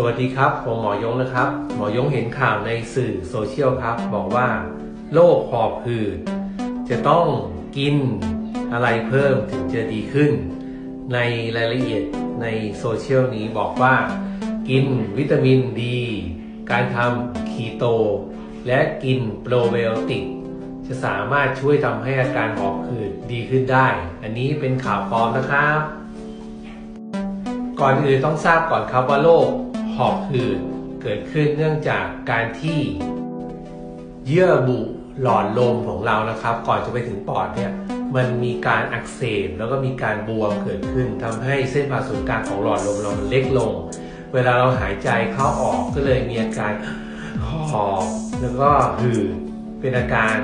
สวัสดีครับ ผมหมอยงนะครับ หมอยงเห็นข่าวในสื่อโซเชียลครับ บอกว่าโรคหอบหืดจะต้องกินอะไรเพิ่มถึงจะดีขึ้น ในรายละเอียดในโซเชียลนี้บอกว่า กินวิตามินดี การทำคีโต และกินโปรไบโอติก จะสามารถช่วยทำให้อาการหอบหืดดีขึ้นได้ อันนี้เป็นข่าวปลอมนะครับ ก่อนอื่นต้องทราบก่อนครับว่าโรค หอบหืดเกิดขึ้นเนื่องจากการที่เยื่อบุหลอดลมของเรานะครับ ก่อนจะไปถึงปอดเนี่ยมันมีการอักเสบแล้วก็มีการบวมเกิดขึ้นทำให้เส้นผ่าศูนย์กลางของหลอดลมเรามันเล็กลง เวลาเราหายใจเข้าออกก็เลยมีอาการหอบแล้วก็หืดเป็นอาการ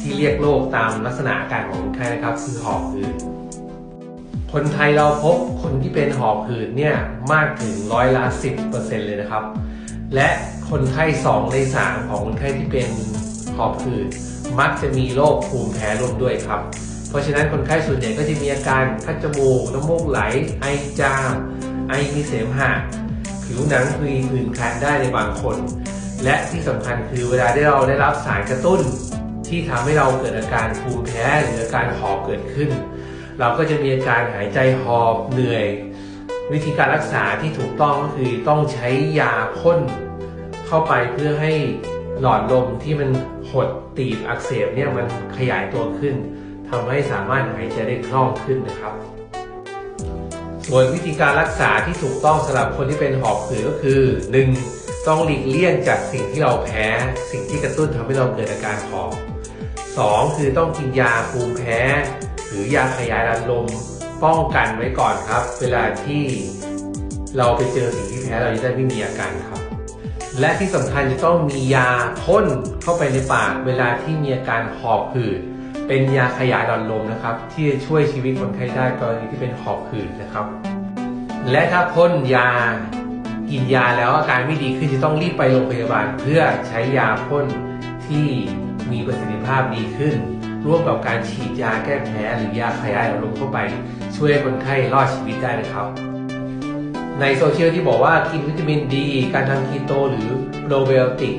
ที่เรียกโรคตามลักษณะอาการของคนไข้นะครับคือหอบหืด คนไทยเราพบคนที่เป็นหอบหืดเนี่ยมากถึงร้อยละสิบเปอร์เซ็นเลยนะครับ และคนไข้สองในสามของคนไข้ที่เป็นหอบหืดมักจะมีโรคภูมิแพ้ร่วมด้วยครับ เพราะฉะนั้นคนไข้ส่วนใหญ่ก็จะมีอาการคัดจมูกน้ำมูกไหล ไอจาม ไอมีเสมหะผิวหนังคุยผื่นคันได้ในบางคน และที่สำคัญคือเวลาที่เราได้รับสารกระตุ้น ที่ทำให้เราเกิดอาการภูมิแพ้หรืออาการหอบเกิดขึ้น เราก็จะมีอาการหายใจหอบเหนื่อย วิธีการรักษาที่ถูกต้องก็คือต้องใช้ยาพ่นเข้าไปเพื่อให้หลอดลมที่มันหดตีบอักเสบเนี่ยมันขยายตัวขึ้นทำให้สามารถหายใจได้คล่องขึ้นนะครับส่วนวิธีการรักษาที่ถูกต้องสำหรับคนที่เป็นหอบหืดก็คือ 1. ต้องหลีกเลี่ยงจากสิ่งที่เราแพ้ สิ่งที่กระตุ้นทำให้เราเกิดอาการหอบ 2. คือต้องกินยาภูมิแพ้ หรือยาขยายรันลมป้องกันไว้ก่อนครับ เวลาที่เราไปเจอสิ่งที่แพ้เราจะได้ไม่มีอาการครับ และที่สำคัญจะต้องมียาพ่นเข้าไปในปากเวลาที่มีอาการหอบหืดเป็นยาขยายหลอดลมนะครับ ที่จะช่วยชีวิตคนไข้ได้กรณีที่เป็นหอบหืดนะครับ และถ้าพ่นยากินยาแล้วอาการไม่ดีขึ้นจะต้องรีบไปโรงพยาบาล เพื่อใช้ยาพ่นที่ มีประสิทธิภาพดีขึ้น ร่วมกับการฉีดยาแก้แพ้หรือยาขยายหลอดลมเข้าไป ช่วยคนไข้รอดชีวิตได้นะครับ ในโซเชียลที่บอกว่ากินวิตามินดี การทำคีโตหรือโปรไบโอติก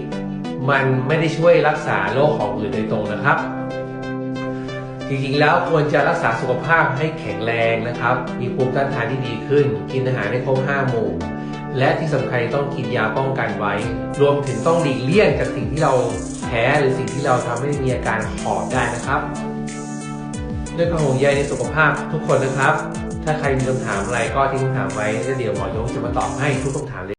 มันไม่ได้ช่วยรักษาโรคของอื่นโดยตรงนะครับจริงๆ แล้วควรจะรักษาสุขภาพให้แข็งแรงนะครับ มีภูมิต้านทานที่ดีขึ้น กินอาหารให้ครบ5หมู่ และที่สำคัญต้องกินยาป้องกันไว้ รวมถึงต้องหลีกเลี่ยงจากสิ่งที่เรา พ้หรือสิ่งที่เราทำให้มีอาการหอบได้นะครับ ด้วยความห่วงใยในสุขภาพทุกคนนะครับ ถ้าใครมีคำถามอะไรก็ทิ้งคำถามไว้แล้วเดี๋ยวหมอยงจะมาตอบให้ทุกคำถามเลย